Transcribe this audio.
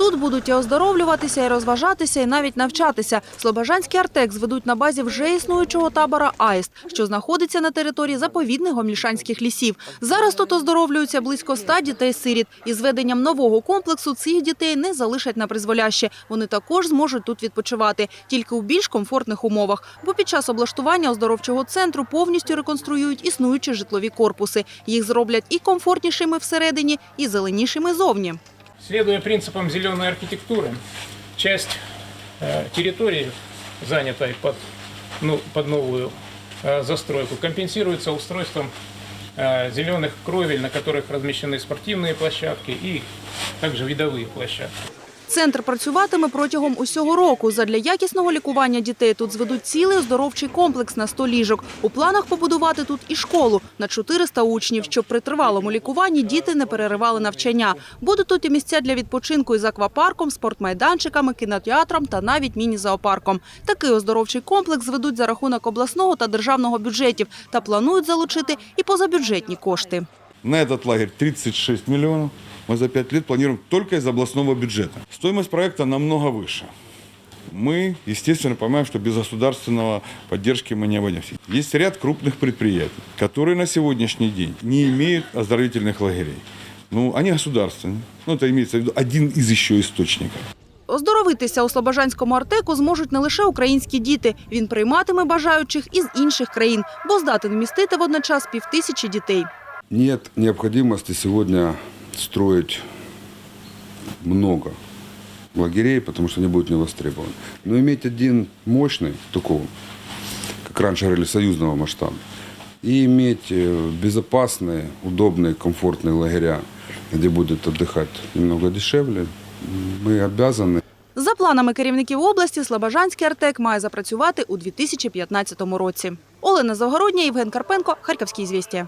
Тут будуть і оздоровлюватися, і розважатися, і навіть навчатися. Слобожанський Артек зведуть на базі вже існуючого табора Аїст, що знаходиться на території заповідних гомлішанських лісів. Зараз тут оздоровлюються близько ста дітей-сиріт. І з веденням нового комплексу цих дітей не залишать на призволяще. Вони також зможуть тут відпочивати, тільки у більш комфортних умовах. Бо під час облаштування оздоровчого центру повністю реконструюють існуючі житлові корпуси. Їх зроблять і комфортнішими всередині, і зеленішими зовні. Следуя принципам зеленой архитектуры, часть э, территории, занятой под, ну, под новую э, застройку, компенсируется устройством э, зеленых кровель, на которых размещены спортивные площадки и также видовые площадки. Центр працюватиме протягом усього року. Задля якісного лікування дітей тут зведуть цілий оздоровчий комплекс на 100 ліжок. У планах побудувати тут і школу на 400 учнів, щоб при тривалому лікуванні діти не переривали навчання. Будуть тут і місця для відпочинку із аквапарком, спортмайданчиками, кінотеатром та навіть міні-зоопарком. Такий оздоровчий комплекс зведуть за рахунок обласного та державного бюджетів та планують залучити і позабюджетні кошти. На этот лагерь 36 миллионов Мы за 5 лет планируем только из областного бюджета. Стоимость проекта намного выше. Мы, естественно, понимаем, что без государственного поддержки мы не обойдемся. Есть ряд крупных предприятий, которые на сегодняшний день не имеют оздоровительных лагерей. Ну, они государственные. Ну, это имеется в виду один из еще источников. Оздоровитися у Слобожанському артеку зможуть не лише українські діти. Він прийматиме бажаючих із інших країн, бо здатен вмістити водночас півтисячі дітей. Нет необходимости сегодня строить много лагерей, потому что они будут не востребованы. Но иметь один мощный, такого, как раньше говорили, союзного масштаба, и иметь э, безопасные, удобные, комфортные лагеря, где будет отдыхать немного дешевле, мы обязаны За планами керівників області, Слобожанський артек має запрацювати у 2015 році. Олена Завгородня, Євген Карпенко, Харківські звістя.